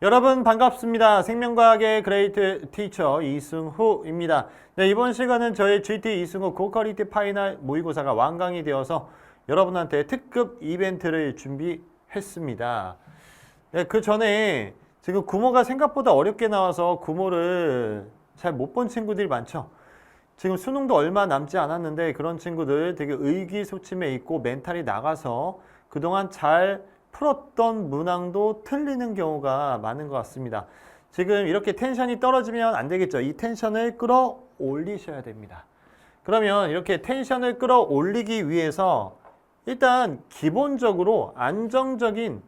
여러분 반갑습니다. 생명과학의 그레이트 티처 이승후입니다. 네, 이번 시간은 저희 GT 이승후 고퀄리티 파이널 모의고사가 완강이 되어서 여러분한테 특급 이벤트를 준비했습니다. 네, 그 전에 지금 구모가 생각보다 어렵게 나와서 구모를 잘 못 본 친구들이 많죠. 지금 수능도 얼마 남지 않았는데 그런 친구들 되게 의기소침해 있고 멘탈이 나가서 그동안 잘 풀었던 문항도 틀리는 경우가 많은 것 같습니다. 지금 이렇게 텐션이 떨어지면 안 되겠죠. 이 텐션을 끌어올리셔야 됩니다. 그러면 이렇게 텐션을 끌어올리기 위해서 일단 기본적으로 안정적인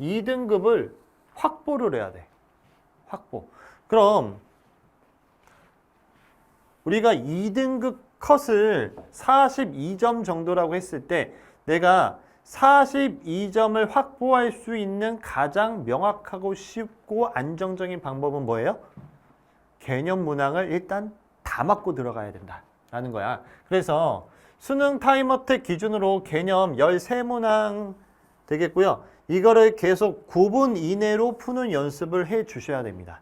2등급을 확보를 해야 돼. 확보. 그럼 우리가 2등급 컷을 42점 정도라고 했을 때 내가 42점을 확보할 수 있는 가장 명확하고 쉽고 안정적인 방법은 뭐예요? 개념 문항을 일단 다 맞고 들어가야 된다라는 거야. 그래서 수능 타임어택 기준으로 개념 13문항 되겠고요. 이거를 계속 9분 이내로 푸는 연습을 해 주셔야 됩니다.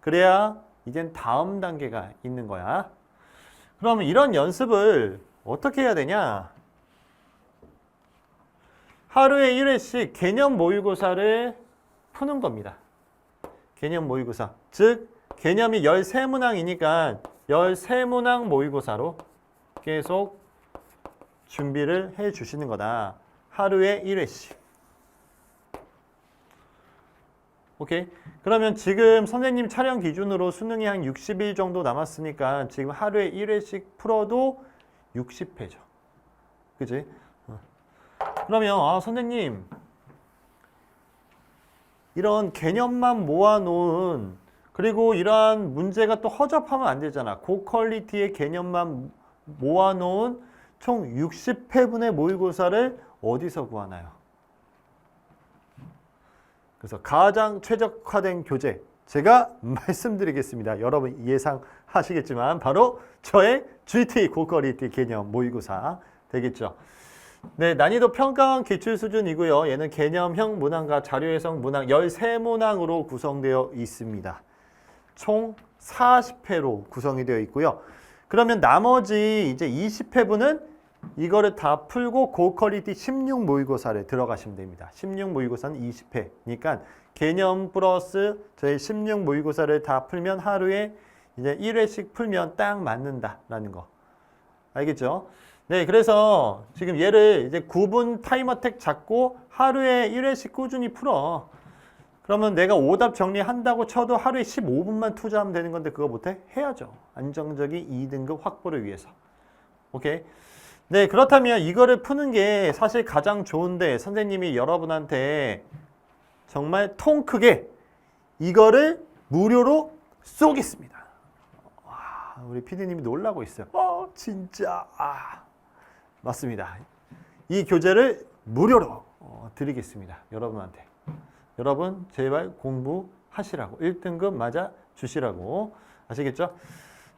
그래야 이젠 다음 단계가 있는 거야. 그러면 이런 연습을 어떻게 해야 되냐? 하루에 1회씩 개념 모의고사를 푸는 겁니다. 개념 모의고사. 즉, 개념이 13문항이니까 13문항 모의고사로 계속 준비를 해 주시는 거다. 하루에 1회씩. 오케이. 그러면 지금 선생님 촬영 기준으로 수능이 한 60일 정도 남았으니까 지금 하루에 1회씩 풀어도 60회죠. 그지? 어. 그러면 아, 선생님 이런 개념만 모아놓은 그리고 이러한 문제가 또 허접하면 안 되잖아. 고퀄리티의 개념만 모아놓은 총 60회분의 모의고사를 어디서 구하나요? 그래서 가장 최적화된 교재 제가 말씀드리겠습니다. 여러분 예상하시겠지만 바로 저의 GT 고퀄리티 개념 모의고사 되겠죠. 네, 난이도 평가원 기출 수준이고요. 얘는 개념형 문항과 자료 해석 문항 13문항으로 구성되어 있습니다. 총 40회로 구성이 되어 있고요. 그러면 나머지 이제 20회분은 이거를 다 풀고 고퀄리티 16 모의고사를 들어가시면 됩니다. 16 모의고사는 20회니까 개념 플러스 저희 16 모의고사를 다 풀면 하루에 이제 1회씩 풀면 딱 맞는다라는 거. 알겠죠? 네, 그래서 지금 얘를 이제 9분 타임어택 잡고 하루에 1회씩 꾸준히 풀어. 그러면 내가 오답 정리한다고 쳐도 하루에 15분만 투자하면 되는 건데 그거 못해? 해야죠. 안정적인 2등급 확보를 위해서. 오케이? 네, 그렇다면 이거를 푸는 게 사실 가장 좋은데 선생님이 여러분한테 정말 통 크게 이거를 무료로 쏘겠습니다. 와, 우리 피디님이 놀라고 있어요. 어, 진짜. 아, 맞습니다. 이 교재를 무료로 어, 드리겠습니다. 여러분한테. 여러분, 제발 공부하시라고. 1등급 맞아 주시라고. 아시겠죠?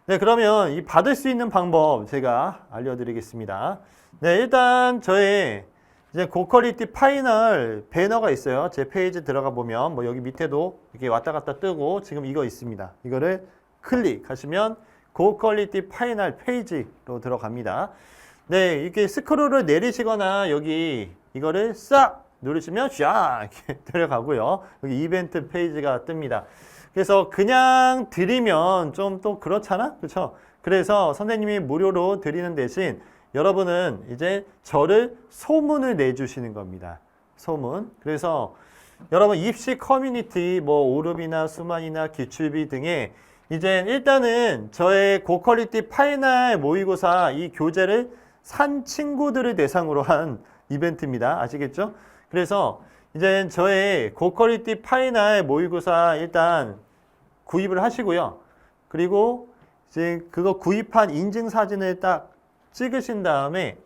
네, 그러면 이 받을 수 있는 방법 제가 알려드리겠습니다. 네, 일단 저의 이제 고퀄리티 파이널 배너가 있어요. 제 페이지 들어가 보면 뭐 여기 밑에도 이렇게 왔다 갔다 뜨고 지금 이거 있습니다. 이거를 클릭하시면 고퀄리티 파이널 페이지로 들어갑니다. 네, 이렇게 스크롤을 내리시거나 여기 이거를 싹 누르시면 쫙 이렇게 들어가고요. 여기 이벤트 페이지가 뜹니다. 그래서 그냥 드리면 좀 또 그렇잖아? 그렇죠? 그래서 선생님이 무료로 드리는 대신 여러분은 이제 저를 소문을 내주시는 겁니다. 소문. 그래서 여러분 입시 커뮤니티 뭐 오름이나 수만이나 기출비 등에 이제 일단은 저의 고퀄리티 파이널 모의고사 이 교재를 산 친구들을 대상으로 한 이벤트입니다. 아시겠죠? 그래서 이제 저의 고퀄리티 파이널 모의고사 일단 구입을 하시고요. 그리고 이제 그거 구입한 인증 사진을 딱 찍으신 다음에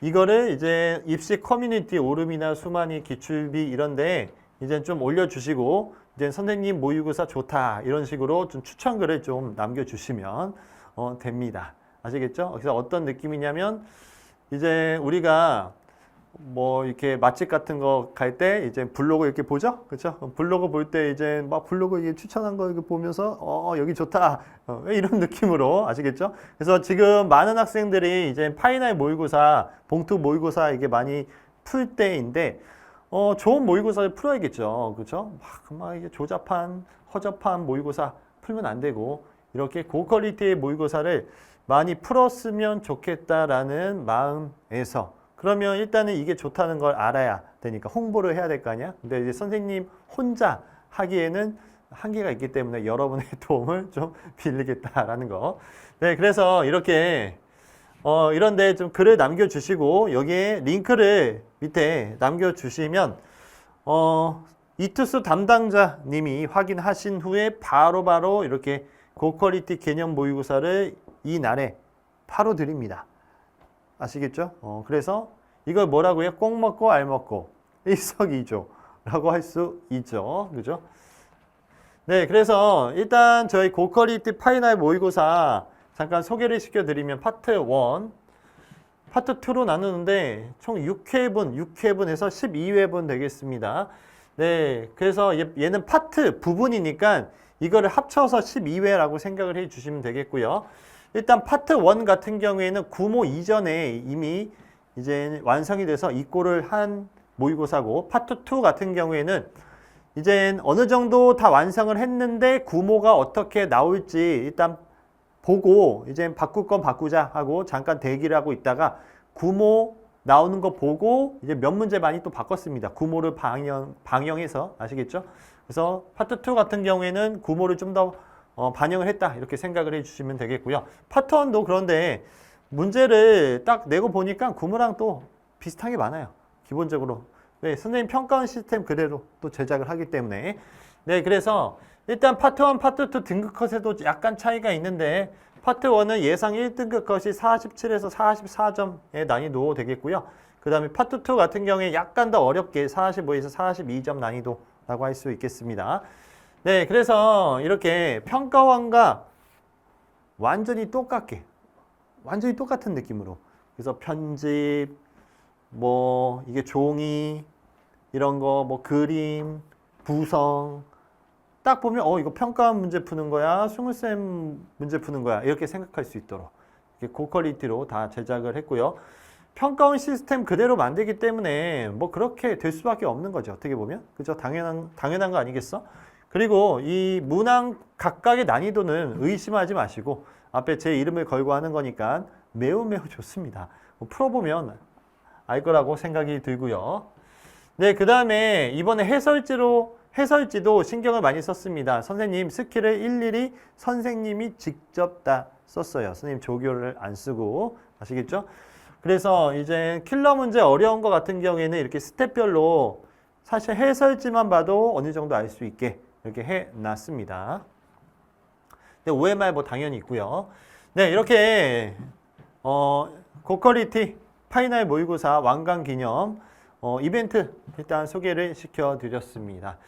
이거를 이제 입시 커뮤니티 오름이나 수만이 기출비 이런데 이제 좀 올려주시고 이제 선생님 모의고사 좋다 이런 식으로 좀 추천글을 좀 남겨주시면 어, 됩니다. 아시겠죠? 그래서 어떤 느낌이냐면 이제 우리가 뭐 이렇게 맛집 같은 거 갈 때 이제 블로그 이렇게 보죠, 그렇죠? 블로그 볼 때 이제 막 블로그 이게 추천한 거 이렇게 보면서 어 여기 좋다 어, 이런 느낌으로 아시겠죠? 그래서 지금 많은 학생들이 이제 파이널 모의고사, 봉투 모의고사 이게 많이 풀 때인데 어 좋은 모의고사를 풀어야겠죠, 그렇죠? 막, 막 이게 조잡한 허접한 모의고사 풀면 안 되고 이렇게 고퀄리티의 모의고사를 많이 풀었으면 좋겠다라는 마음에서 그러면 일단은 이게 좋다는 걸 알아야 되니까 홍보를 해야 될 거 아니야? 근데 이제 선생님 혼자 하기에는 한계가 있기 때문에 여러분의 도움을 좀 빌리겠다라는 거. 네, 그래서 이렇게 어, 이런데 좀 글을 남겨주시고 여기에 링크를 밑에 남겨주시면 어, 이투스 담당자님이 확인하신 후에 바로바로 이렇게 고퀄리티 개념 모의고사를 이 날에 바로 드립니다. 아시겠죠? 어, 그래서 이걸 뭐라고요? 꼭 먹고 알 먹고 일석이조라고 할 수 있죠. 그죠? 네, 그래서 일단 저희 고퀄리티 파이널 모의고사 잠깐 소개를 시켜드리면 파트 1, 파트 2로 나누는데 총 6회분, 6회분에서 12회분 되겠습니다. 네, 그래서 얘- 얘는 파트 부분이니까 이거를 합쳐서 12회라고 생각을 해 주시면 되겠고요. 일단 파트 1 같은 경우에는 구모 이전에 이미 이제 완성이 돼서 입고를 한 모의고사고 파트 2 같은 경우에는 이제 어느 정도 다 완성을 했는데 구모가 어떻게 나올지 일단 보고 이제 바꿀 건 바꾸자 하고 잠깐 대기를 하고 있다가 구모 나오는 거 보고 이제 몇 문제 많이 또 바꿨습니다. 구모를 방영 방영해서 아시겠죠? 그래서 파트 2 같은 경우에는 구모를 좀더 어, 반영을 했다 이렇게 생각을 해주시면 되겠고요. 파트 1도 그런데 문제를 딱 내고 보니까 구모랑 또 비슷한 게 많아요. 기본적으로 네, 선생님 평가원 시스템 그대로 또 제작을 하기 때문에 네 그래서 일단 파트 1, 파트 2 등급 컷에도 약간 차이가 있는데 파트 1은 예상 1등급 컷이 47에서 44점의 난이도 되겠고요. 그 다음에 파트 2 같은 경우에 약간 더 어렵게 45에서 42점 난이도라고 할 수 있겠습니다. 네, 그래서 이렇게 평가원과 완전히 똑같게, 완전히 똑같은 느낌으로. 그래서 편집, 뭐, 이게 종이, 이런 거, 뭐, 그림, 구성, 딱 보면, 어, 이거 평가원 문제 푸는 거야, 승우쌤 문제 푸는 거야. 이렇게 생각할 수 있도록. 이렇게 고퀄리티로 다 제작을 했고요. 평가원 시스템 그대로 만들기 때문에 뭐 그렇게 될 수밖에 없는 거죠. 어떻게 보면. 그죠? 당연한, 당연한 거 아니겠어? 그리고 이 문항 각각의 난이도는 의심하지 마시고 앞에 제 이름을 걸고 하는 거니까 매우 매우 좋습니다. 뭐 풀어보면 알 거라고 생각이 들고요. 네, 그 다음에 이번에 해설지로 해설지도 신경을 많이 썼습니다. 선생님 스킬을 일일이 선생님이 직접 다 썼어요. 선생님 조교를 안 쓰고 아시겠죠? 그래서 이제 킬러 문제 어려운 거 같은 경우에는 이렇게 스텝별로 사실 해설지만 봐도 어느 정도 알 수 있게 이렇게 해 놨습니다. 네, OMR 뭐 당연히 있고요. 네, 이렇게 어, 고퀄리티 파이널 모의고사 완강 기념 어, 이벤트 일단 소개를 시켜 드렸습니다.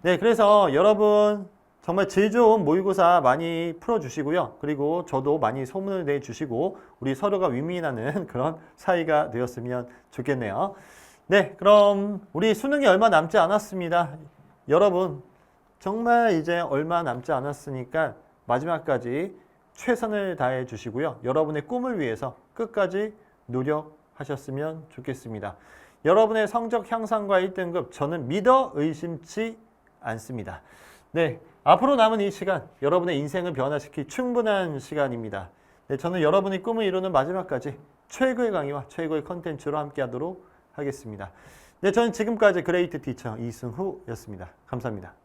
네, 그래서 여러분 정말 질 좋은 모의고사 많이 풀어주시고요. 그리고 저도 많이 소문을 내주시고 우리 서로가 윈윈하는 그런 사이가 되었으면 좋겠네요. 네, 그럼 우리 수능이 얼마 남지 않았습니다. 여러분 정말 이제 얼마 남지 않았으니까 마지막까지 최선을 다해 주시고요. 여러분의 꿈을 위해서 끝까지 노력하셨으면 좋겠습니다. 여러분의 성적 향상과 1등급 저는 믿어 의심치 않습니다. 네, 앞으로 남은 이 시간 여러분의 인생을 변화시킬 충분한 시간입니다. 네, 저는 여러분의 꿈을 이루는 마지막까지 최고의 강의와 최고의 컨텐츠로 함께 하도록 하겠습니다. 네, 저는 지금까지 그레이트 티처 이승후였습니다. 감사합니다.